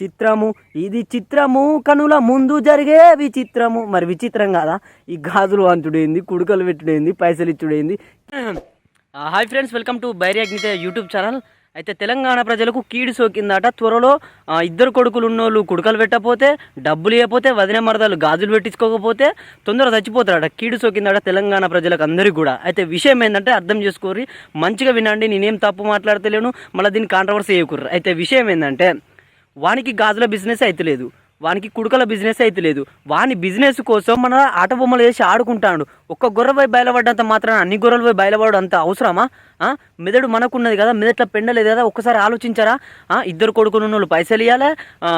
చిత్రము ఇది చిత్రము కనుల ముందు జరిగే విచిత్రము. మరి విచిత్రం కాదా? ఈ గాజులు అంతుడేంది కుడుకలు పెట్టుడేంది పైసలు ఇచ్చుడేంది. హాయ్ ఫ్రెండ్స్ వెల్కమ్ టు బైర్యాగ్నిత యూట్యూబ్ ఛానల్. అయితే తెలంగాణ ప్రజలకు కీడు సోకిందట. త్వరలో ఇద్దరు కొడుకులు ఉన్నోళ్ళు కుడుకలు పెట్టకపోతే డబ్బులు ఇవ్వకపోతే వదిన మరదలు గాజులు పెట్టించుకోకపోతే తొందరగా చచ్చిపోతారట. కీడు సోకిందట తెలంగాణ ప్రజలకు అందరికీ కూడా. అయితే విషయం ఏంటంటే అర్థం చేసుకోరి మంచిగా వినండి నేనేం తప్పు మాట్లాడతలేను మళ్ళీ దీన్ని కాంట్రవర్సీ చేయకుర్రు. అయితే విషయం ఏంటంటే వానికి గాజుల బిజినెస్ అయితే లేదు. వానికి కుడుకల బిజినెస్ అయితే లేదు. వాని బిజినెస్ కోసం మన ఆట బొమ్మలు వేసి ఆడుకుంటాడు. ఒక్క గొర్రెపై పోయి బయలుపడ్డంత మాత్రం అన్ని గొర్రెలపై పోయి బయలుపడడం అంత అవసరమా? ఆ? మెదడు మనకున్నది కదా మెదట్ల పెండలేదు కదా ఒక్కసారి ఆలోచించారా? ఆ? ఇద్దరు కొడుకులు ఉన్నోళ్ళు పైసలు ఇవ్వాలి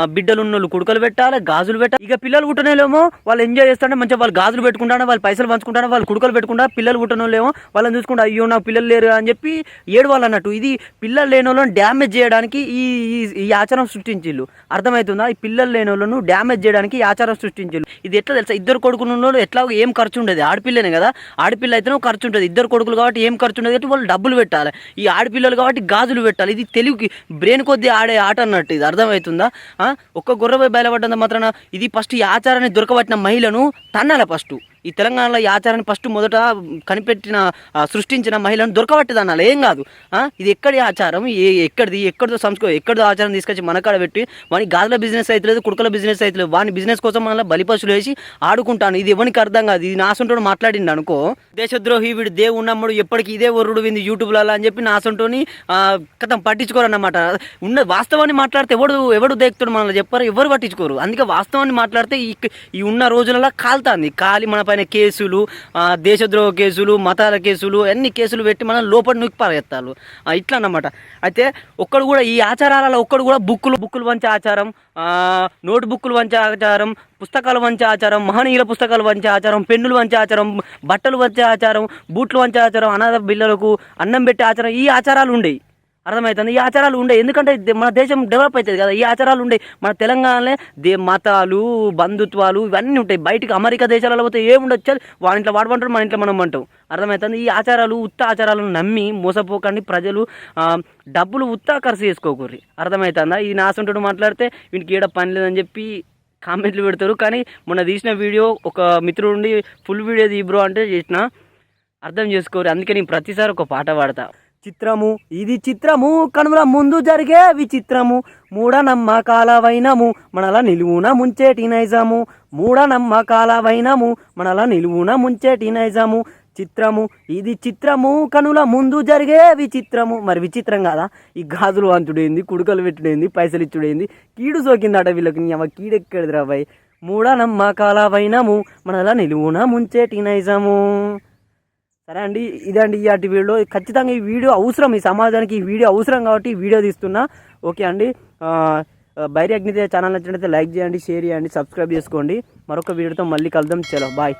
బిడ్డలు ఉన్నోళ్ళు కుడుకలు పెట్టాలి గాజులు పెట్టాలి ఇక పిల్లలు పుట్టనేలేమో వాళ్ళు ఎంజాయ్ చేస్తుంటే మంచిగా వాళ్ళు గాజులు పెట్టుకుంటాను వాళ్ళు పైసలు పంచుకుంటాను వాళ్ళు కుడుకలు పెట్టుకుంటా పిల్లలు పుట్టనోళ్ళేమో వాళ్ళని చూసుకుంటా అయ్యో నా పిల్లలు లేరు అని చెప్పి ఏడవాలి అన్నట్టు ఇది పిల్లలు లేని వాళ్ళని డ్యామేజ్ చేయడానికి ఈ ఈ- ఆచరణ ఆచారం సృష్టించిల్లు అర్థమవుతుందా? ఈ పిల్లలు లేని వాళ్ళను డ్యామేజ్ చేయడానికి ఆచారం సృష్టించారు ఇది ఎట్లా తెలుసా? ఇద్దరు కొడుకులు వాళ్ళు ఎట్లా ఏం ఖర్చు ఉండదు? ఆడపిల్లనే కదా? ఆడపిల్ల అయితేనే ఖర్చు ఉంటుంది ఇద్దరు కొడుకులు కాబట్టి ఏం ఖర్చు ఉండదు? కాబట్టి వాళ్ళు డబ్బులు పెట్టాలి. ఈ ఆడపిల్లలు కాబట్టి గాజులు పెట్టాలి. ఇది తెలుగుకి బ్రెయిన్ కొద్దీ ఆడే ఆట అన్నట్టు ఇది. అర్థమవుతుందా? ఆ? ఒక్క గుర్రపై బయలుపడ్డంత మాత్రాన ఇది ఫస్ట్ ఈ ఆచారాన్ని దొరకబట్టిన మహిళను తన్నాలి ఫస్ట్. ఈ తెలంగాణలో ఈ ఆచారాన్ని ఫస్ట్ మొదట కనిపెట్టిన సృష్టించిన మహిళను దొరకబట్టేది అనాలి ఏం కాదు. ఇది ఎక్కడి ఆచారం? ఏ ఎక్కడిది? ఎక్కడిదో సంస్కృతి ఎక్కడిదో ఆచారం తీసుకొచ్చి మనకాడ పెట్టి వాని గాజుల బిజినెస్ అయితే కుడుకల బిజినెస్ అయితే వాని బిజినెస్ కోసం మళ్ళీ బలిపశులు వేసి ఆడుకుంటాను. ఇది ఎవరికి అర్థం కాదు. ఇది నాసంటోడు మాట్లాడిండు అనుకో. దేశద్రోహి వీడు దేవుడు ఉన్నప్పుడు ఎప్పటికీ ఇదే ఒరుడు వింది యూట్యూబ్లలో అని చెప్పి నాసంటోని కథం పట్టించుకోరన్నమాట. ఉన్న వాస్తవాన్ని మాట్లాడితే ఎవడు ఎవడు దేక్తుడు మనల్ని చెప్పారు ఎవరు పట్టించుకోరు. అందుకే వాస్తవాన్ని మాట్లాడితే ఈ ఉన్న రోజులలో కాలుతాంది. కాలి మన పైన కేసులు దేశద్రోహ కేసులు మతాల కేసులు అన్ని కేసులు పెట్టి మనం లోపల నొక్కి పారేస్తారు ఇట్లా అన్నమాట అయితే ఒక్కడు కూడా ఈ ఆచారాలలో ఒక్కడు కూడా బుక్కులు బుక్కులు వంచే ఆచారం ఆ, నోట్ బుక్కులు వంచే ఆచారం పుస్తకాలు వంచే ఆచారం మహనీయుల పుస్తకాలు వంచే ఆచారం పెన్నులు వంచే ఆచారం బట్టలు వంచే ఆచారం బూట్లు వంచే ఆచారం అనాథ బిల్లలకు అన్నం పెట్టే ఆచారం ఈ ఆచారాలు ఉండేవి అర్థమవుతుంది? ఈ ఆచారాలు ఉండే. ఎందుకంటే ఇది మన దేశం డెవలప్ అవుతుంది కదా. ఈ ఆచారాలు ఉండే. మన తెలంగాణలో దే మతాలు బంధుత్వాలు ఇవన్నీ ఉంటాయి. బయటికి అమెరికా దేశాలలో పోతే ఏముండొచ్చు వాళ్ళ ఇంట్లో వాడమంటారు మన ఇంట్లో మనం అంటాం అర్థమవుతుంది? ఈ ఆచారాలు ఉత్త ఆచారాలను నమ్మి మోసపోకండి. ప్రజలు డబ్బులు ఉత్తా ఖర్చు చేసుకోకూరి అర్థమవుతుందా? ఈ నాసుంటుడు మాట్లాడితే వీనికి ఏడ పని లేదని చెప్పి కామెంట్లు పెడతారు. కానీ మొన్న తీసిన వీడియో ఒక మిత్రుడు ఉండి ఫుల్ వీడియో తీ బ్రో అంటే చేసిన. అర్థం చేసుకోరు అందుకే నేను ప్రతిసారి ఒక పాట పాడతా. చిత్రము. ఇది చిత్రము. కనుల ముందు జరిగే విచిత్రము. మూఢనమ్మకాల వైనము మనల నిలువున ముంచేటి నైజము. మూఢనమ్మకాల వైనము మనల నిలువున ముంచేటి నైజము. చిత్రము. ఇది చిత్రము. కనుల ముందు జరిగే విచిత్రము. మరి విచిత్రం కాదా? ఈ గాజులు వంచుడేంది కుడుకలు పెట్టుడేంది పైసలు ఇచ్చుడేంది కీడు సోకిందట వీళ్ళకి నీ అవ్వ కీడెక్కడిదిరా భయ్ మూఢనమ్మకాల వైనము మనల నిలువున ముంచేటి నైజము. సరే అండి ఇదండి ఇలాంటి వీడియో. ఖచ్చితంగా ఈ వీడియో అవసరం ఈ సమాజానికి ఈ వీడియో అవసరం కాబట్టి ఈ వీడియో తీస్తున్నా. ఓకే అండి బైరి అగ్నితే ఛానల్ నచ్చినట్లయితే లైక్ చేయండి షేర్ చేయండి సబ్స్క్రైబ్ చేసుకోండి. మరొక వీడియోతో మళ్ళీ కలుద్దాం. చలో బాయ్.